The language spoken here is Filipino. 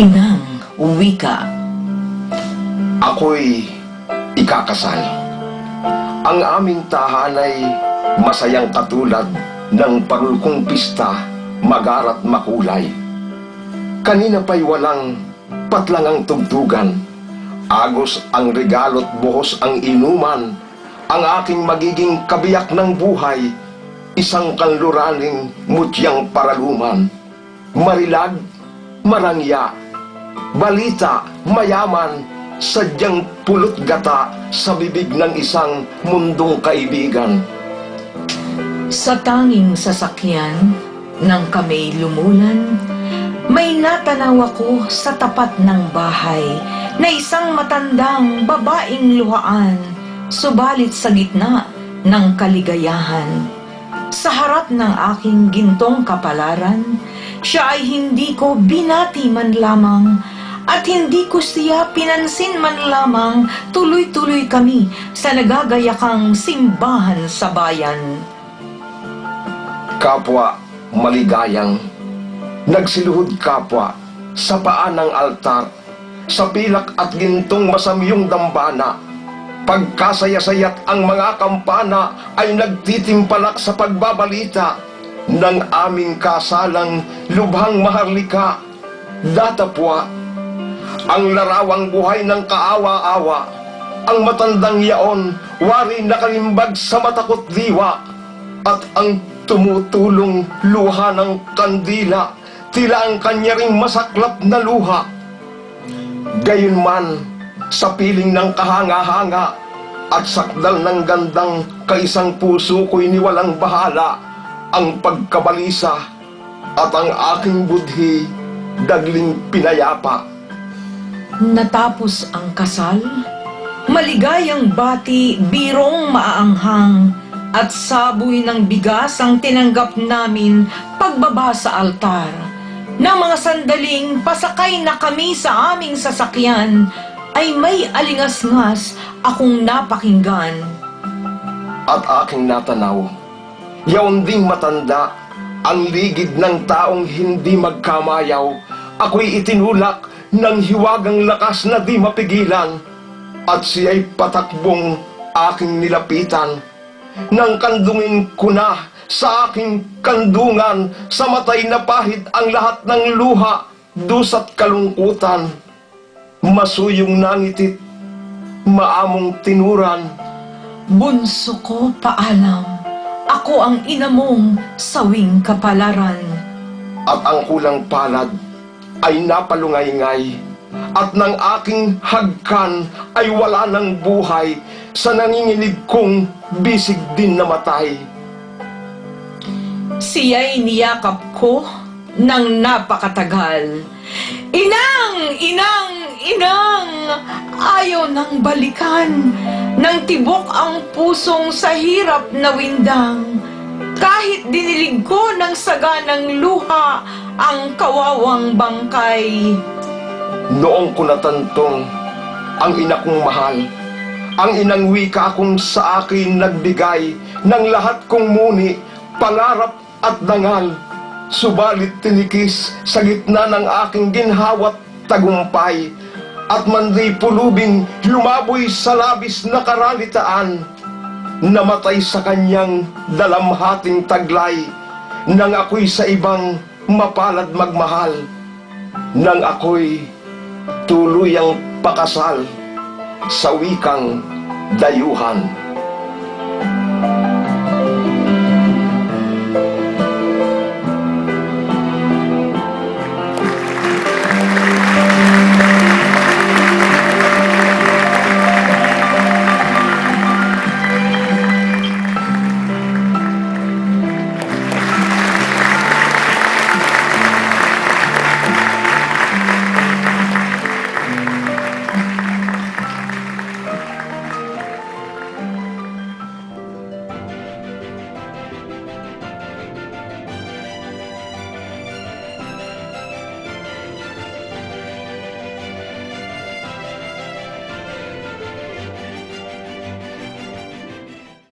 Inang wika. Ako'y ikakasal. Ang aming tahanay masayang katulad ng parulkong pista, magarat makulay. Kanina pa'y walang patlang ang tugtugan. Agos ang regalo't buhos ang inuman. Ang aking magiging kabiyak ng buhay, isang kanluraning mutyang paraluman. Marilag, marangya, balita, mayaman, sadyang pulot gata sa bibig ng isang mundong kaibigan. Sa tanging sasakyan ng kami lumulan, may natanaw ako sa tapat ng bahay na isang matandang babaeng luhaan, subalit sa gitna ng kaligayahan. Sa harap ng aking gintong kapalaran, siya ay hindi ko binati man lamang at hindi ko siya pinansin man lamang tuloy-tuloy kami sa nagagayakang simbahan sa bayan. Kapwa maligayang, nagsiluhod kapwa sa paan ng altar, sa pilak at gintong masamyong dambana. Pagkasaya-sayat ang mga kampana ay nagtitimpalak sa pagbabalita ng aming kasalang lubhang maharlika. Datapwa, ang larawang buhay ng kaawa-awa, ang matandang yaon, wari nakalimbag sa matakot diwa, at ang tumutulong luha ng kandila, tila ang kanya ring masaklap na luha. Gayunman, sa piling ng kahanga-hanga, at sakdal ng gandang kaisang puso ko'y niwalang bahala, ang pagkabalisa, at ang aking budhi, dagling pinayapa. Natapos ang kasal, maligayang bati, birong maaanghang, at saboy ng bigas ang tinanggap namin pagbaba sa altar. Nang mga sandaling pasakay na kami sa aming sasakyan, ay may alingas-ngas akong napakinggan. at aking natanaw. Yaon ding matanda, ang ligid ng taong hindi magkamayaw. Ako'y itinulak ng hiwagang lakas na di mapigilan. At siya'y patakbong aking nilapitan. Nang kandungin ko na sa aking kandungan, sa matay na pahid ang lahat ng luha, dusat kalungkutan. Masuyong nangitit, maamong tinuran, Bunso ko, paalam. Ako ang ina mong sawing kapalaran. at ang kulang palad ay napalungay-ngay at ng aking hagkan ay wala ng buhay sa nanginginig kong bisig din na matay. Siya'y niyakap ko ng napakatagal. Inang! Inang! Inang! Ayaw nang balikan. Nang tibok ang pusong sa hirap na windang. Kahit dinilig ko ng saganang luha ang kawawang bangkay. Noong ko natantong ang ina kong mahal, ang inang wika kong sa akin nagbigay ng lahat kong muni, pangarap at dangal. Subalit tinikis sa gitna ng aking ginhawat tagumpay at manday pulubing lumaboy sa labis na karalitaan. Namatay sa kanyang dalamhating taglay nang ako'y sa ibang mapalad magmahal nang ako'y tuluyang pakasal sa wikang dayuhan.